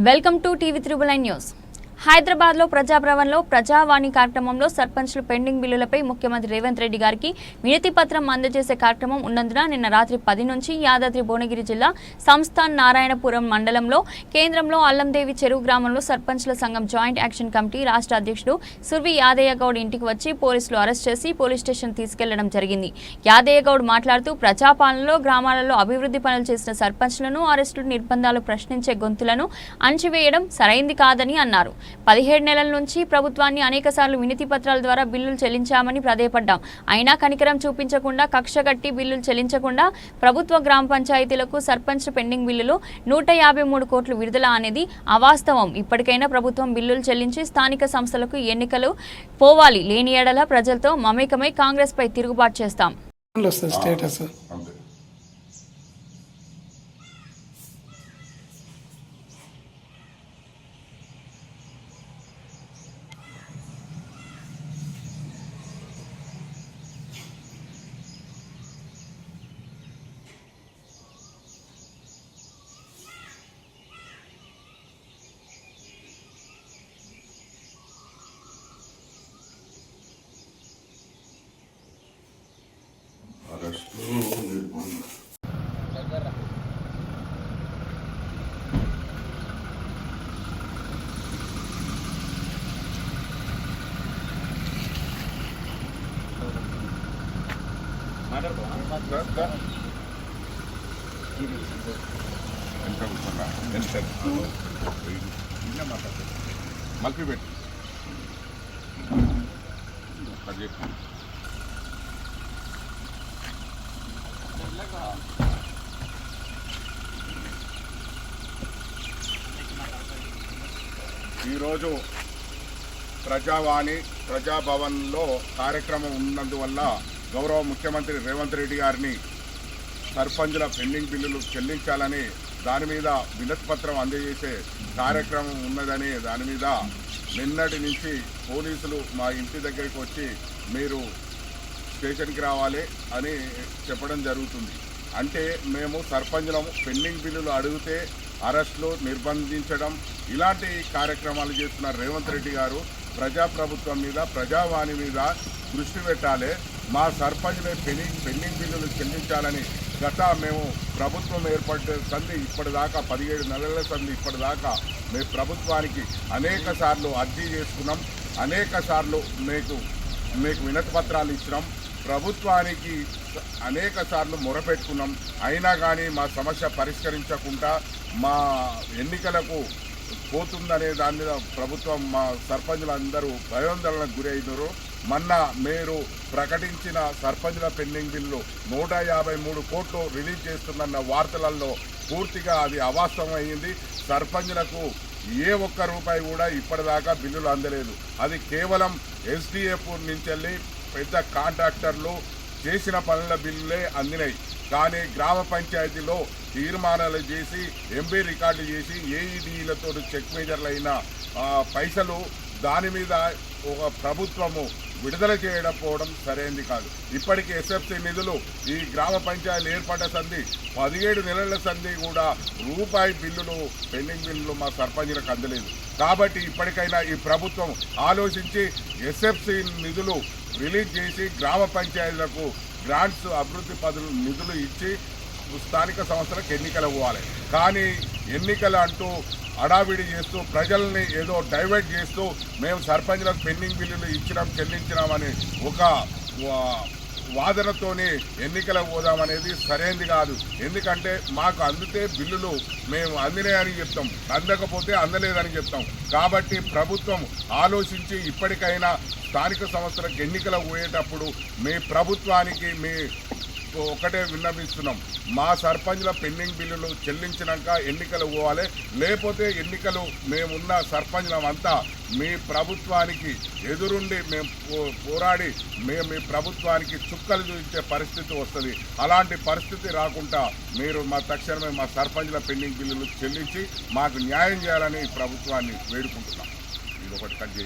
welcome to TV triple nine News హైదరాబాద్లో ప్రజాభవన్లో ప్రజావాణి కార్యక్రమంలో సర్పంచ్లు పెండింగ్ బిల్లులపై ముఖ్యమంత్రి రేవంత్ రెడ్డి గారికి వినతి పత్రం అందజేసే కార్యక్రమం ఉన్నందున నిన్న రాత్రి పది నుంచి యాదాద్రి భువనగిరి జిల్లా సంస్థాన్ నారాయణపురం మండలంలో కేంద్రంలో అల్లందేవి చెరువు గ్రామంలో సర్పంచ్ల సంఘం జాయింట్ యాక్షన్ కమిటీ రాష్ట్ర అధ్యక్షుడు సుర్వి యాదయ్య గౌడ్ ఇంటికి వచ్చి పోలీసులు అరెస్ట్ చేసి పోలీస్ స్టేషన్ తీసుకెళ్ళడం జరిగింది. యాదయ్య గౌడ్ మాట్లాడుతూ ప్రజాపాలనలో గ్రామాలలో అభివృద్ధి పనులు చేసిన సర్పంచ్లను అరెస్టులు నిర్బంధాలు ప్రశ్నించే గొంతులను అణచివేయడం సరైంది కాదని అన్నారు. పదిహేడు నెలల నుంచి ప్రభుత్వాన్ని అనేకసార్లు వినతి పత్రాల ద్వారా బిల్లులు చెల్లించామని ప్రాధేయపడ్డాం అయినా కనికరం చూపించకుండా కక్ష కట్టి బిల్లులు చెల్లించకుండా ప్రభుత్వ గ్రామ పంచాయతీలకు సర్పంచ్ పెండింగ్ బిల్లులు నూట యాభై మూడు కోట్లు విడుదల అనేది అవాస్తవం. ఇప్పటికైనా ప్రభుత్వం బిల్లులు చెల్లించి స్థానిక సంస్థలకు ఎన్నికలు పోవాలి. లేని ఏడల ప్రజలతో మమేకమై కాంగ్రెస్ పై తిరుగుబాటు చేస్తాం. స్టేటస్. ఎంత మల్పి పెట్టు అది ఈరోజు ప్రజావాణి ప్రజాభవన్లో కార్యక్రమం ఉన్నందువల్ల గౌరవ ముఖ్యమంత్రి రేవంత్ రెడ్డి గారిని సర్పంచుల పెండింగ్ బిల్లులు చెల్లించాలని దాని మీద వినతి పత్రం అందజేసే కార్యక్రమం ఉన్నదని దాని మీద నిన్నటి నుంచి పోలీసులు మా ఇంటి దగ్గరికి వచ్చి మీరు స్టేషన్కి రావాలి అని చెప్పడం జరుగుతుంది. అంటే మేము సర్పంచులం పెండింగ్ బిల్లులు అడిగితే అరెస్టులు నిర్బంధించడం ఇలాంటి కార్యక్రమాలు చేస్తున్న రేవంత్ రెడ్డి గారు ప్రజాప్రభుత్వం మీద ప్రజావాణి మీద దృష్టి పెట్టాలి. మా సర్పంచ్లే పెని పెండింగ్ బిల్లులు చెల్లించాలని గత మేము ప్రభుత్వం ఏర్పడ్డ సంధి ఇప్పటిదాకా పదిహేడు నెలల సంధి ఇప్పటిదాకా మేము ప్రభుత్వానికి అనేక సార్లు అర్జీ చేసుకున్నాం. అనేక సార్లు మీకు మీకు వినతి పత్రాలు ఇచ్చినాం. ప్రభుత్వానికి అనేక సార్లు మొరపెట్టుకున్నాం. అయినా కానీ మా సమస్య పరిష్కరించకుండా మా ఎన్నికలకు పోతుందనే దాని మీద ప్రభుత్వం మా సర్పంచులు అందరూ భయోందోళనకు గురి అయినారు మొన్న మీరు ప్రకటించిన సర్పంచుల పెండింగ్ బిల్లు నూట యాభై మూడు కోట్లు రిలీజ్ చేస్తుందన్న వార్తలలో పూర్తిగా అది అవాస్తవమైంది సర్పంచులకు ఏ ఒక్క రూపాయి కూడా ఇప్పటిదాకా బిల్లులు అందలేదు. అది కేవలం ఎస్డిఎఫ్ నుంచి వెళ్ళి పెద్ద కాంట్రాక్టర్లు చేసిన పనుల బిల్లులే అందినాయి. కానీ గ్రామ పంచాయతీలో తీర్మానాలు చేసి ఎంబీ రికార్డు చేసి ఏఈడీలతో చెక్ మేజర్లు అయిన పైసలు దాని మీద ఒక ప్రభుత్వము విడుదల చేయడం పోవడం సరైనది కాదు. ఇప్పటికీ ఎస్ఎఫ్సి నిధులు ఈ గ్రామ పంచాయతీలు ఏర్పడ్డ సంధి పదిహేడు నెలల సంధి కూడా రూపాయి బిల్లులు పెండింగ్ బిల్లులు మా సర్పంచులకు అందలేదు. కాబట్టి ఇప్పటికైనా ఈ ప్రభుత్వం ఆలోచించి ఎస్ఎఫ్సి నిధులు రిలీజ్ చేసి గ్రామ పంచాయతీలకు గ్రాంట్స్ అభివృద్ధి పదులు నిధులు ఇచ్చి స్థానిక సంస్థలకు ఎన్నికలు పోవాలి కానీ ఎన్నికలు అంటూ అడావిడి చేస్తూ ప్రజల్ని ఏదో డైవర్ట్ చేస్తూ మేము సర్పంచ్లకు పెండింగ్ బిల్లులు ఇచ్చినాం చెల్లించినామని ఒక వాదనతోనే ఎన్నికలకు పోదామనేది సరైనది కాదు. ఎందుకంటే మాకు అందితే బిల్లులు మేము అందినాయని చెప్తాం. అందకపోతే అందలేదని చెప్తాం. కాబట్టి ప్రభుత్వం ఆలోచించి ఇప్పటికైనా స్థానిక సంస్థలకు ఎన్నికలకు పోయేటప్పుడు మీ ప్రభుత్వానికి మీ ఒకటే విన్నవిస్తున్నాం మా సర్పంచ్ల పెండింగ్ బిల్లులు చెల్లించినాక ఎన్నికలు పోవాలి. లేకపోతే ఎన్నికలు మేమున్న సర్పంచ్లమంతా మీ ప్రభుత్వానికి ఎదురుండి మేము పో- పోరాడి మేము మీ ప్రభుత్వానికి చుక్కలు చూపించే పరిస్థితి వస్తుంది. అలాంటి పరిస్థితి రాకుండా మీరు మా తక్షణమే మా సర్పంచ్ల పెండింగ్ బిల్లులు చెల్లించి మాకు న్యాయం చేయాలని ప్రభుత్వాన్ని వేడుకుంటున్నాం. ఇది ఒకటి కట్ చేయి.